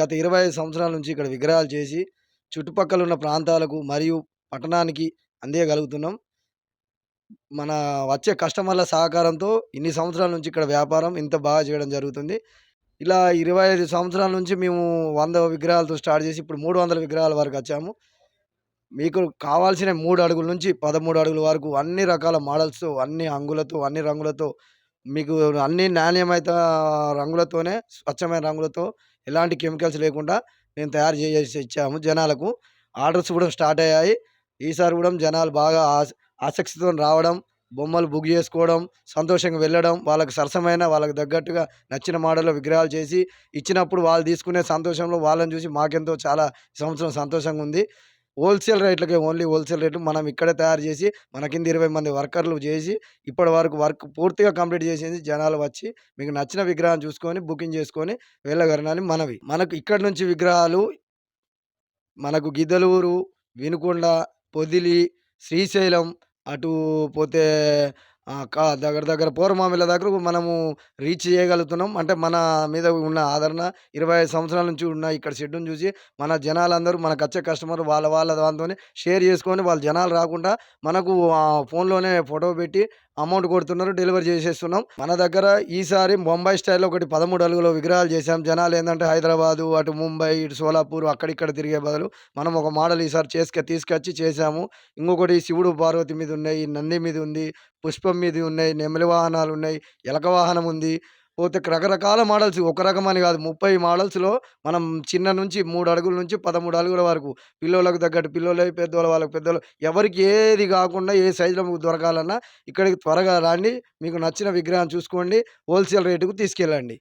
గత ఇరవై ఐదు సంవత్సరాల నుంచి ఇక్కడ విగ్రహాలు చేసి చుట్టుపక్కల ఉన్న ప్రాంతాలకు మరియు పట్టణానికి అందియగలుగుతున్నాం. మన వచ్చే కస్టమర్ల సహకారంతో ఇన్ని సంవత్సరాల నుంచి ఇక్కడ వ్యాపారం ఇంత బాగా చేయడం జరుగుతుంది. ఇలా ఇరవై ఐదు సంవత్సరాల నుంచి మేము వంద విగ్రహాలతో స్టార్ట్ చేసి ఇప్పుడు మూడు వందల విగ్రహాల వరకు వచ్చాము. మీకు కావాల్సిన మూడు అడుగుల నుంచి పదమూడు అడుగుల వరకు అన్ని రకాల మోడల్స్తో అన్ని అంగులతో అన్ని రంగులతో మీకు అన్ని నాణ్యమైన రంగులతోనే స్వచ్ఛమైన రంగులతో ఎలాంటి కెమికల్స్ లేకుండా మేము తయారు చేసి ఇచ్చాము జనాలకు. ఆర్డర్స్ కూడా స్టార్ట్ అయ్యాయి. ఈసారి కూడా జనాలు బాగా ఆస ఆసక్తితో రావడం బొమ్మలు బుక్ చేసుకోవడం సంతోషంగా వెళ్ళడం వాళ్ళకి సరసమైన వాళ్ళకి తగ్గట్టుగా నచ్చిన మోడల్లో విగ్రహాలు చేసి ఇచ్చినప్పుడు వాళ్ళు తీసుకునే సంతోషంలో వాళ్ళని చూసి మాకెంతో చాలా సంవత్సరం సంతోషంగా ఉంది. హోల్సేల్ రేట్లకే ఓన్లీ హోల్సేల్ రేట్లు మనం ఇక్కడే తయారు చేసి మన కింద ఇరవై మంది వర్కర్లు చేసి ఇప్పటి వరకు వర్క్ పూర్తిగా కంప్లీట్ చేసేసి జనాలు వచ్చి మీకు నచ్చిన విగ్రహం చూసుకొని బుకింగ్ చేసుకొని వెళ్ళగలనని మనవి. మనకు ఇక్కడ నుంచి విగ్రహాలు మనకు గిద్దలూరు వినుకొండ పొదిలి శ్రీశైలం అటు పోతే దగ్గర దగ్గర పూర్వమామిల దగ్గర మనము రీచ్ చేయగలుగుతున్నాం. అంటే మన మీద ఉన్న ఆదరణ ఇరవై ఐదు సంవత్సరాల నుంచి ఉన్న ఇక్కడ షెడ్యూని చూసి మన జనాలందరూ మనకు వచ్చే కస్టమర్ వాళ్ళ వాళ్ళ దాంతో షేర్ చేసుకొని వాళ్ళ జనాలు రాకుండా మనకు ఆ, ఫోన్లోనే ఫోటో పెట్టి అమౌంట్ కొడుతున్నారు డెలివరీ చేసేస్తున్నాం. మన దగ్గర ఈసారి బొంబాయి స్టైల్లో ఒకటి పదమూడు అలుగులో విగ్రహాలు చేసాం జనాలు ఏంటంటే హైదరాబాదు అటు ముంబై ఇటు సోలాపూర్ అక్కడిక్కడ తిరిగే బదులు మనం ఒక మోడల్ ఈసారి చేసుక తీసుకొచ్చి చేసాము ఇంకొకటి శివుడు పార్వతి మీద ఉన్నాయి నంది మీద ఉంది పుష్పం మీద ఉన్నాయి నెమలి వాహనాలు ఉన్నాయి ఎలక వాహనం ఉంది. పోతే రకరకాల మోడల్స్. ఒక రకమని కాదు. ముప్పై మోడల్స్లో మనం చిన్న నుంచి మూడు అడుగుల నుంచి పదమూడు అడుగుల వరకు పిల్లలకు తగ్గట్టు పిల్లలు పెద్దవాళ్ళు వాళ్ళకి పెద్దవాళ్ళు ఎవరికి ఏది కాకుండా ఏ సైజులో మీకు దొరకాలన్నా ఇక్కడికి త్వరగా రండి. మీకు నచ్చిన విగ్రహం చూసుకోండి. హోల్సేల్ రేటుకు తీసుకెళ్ళండి.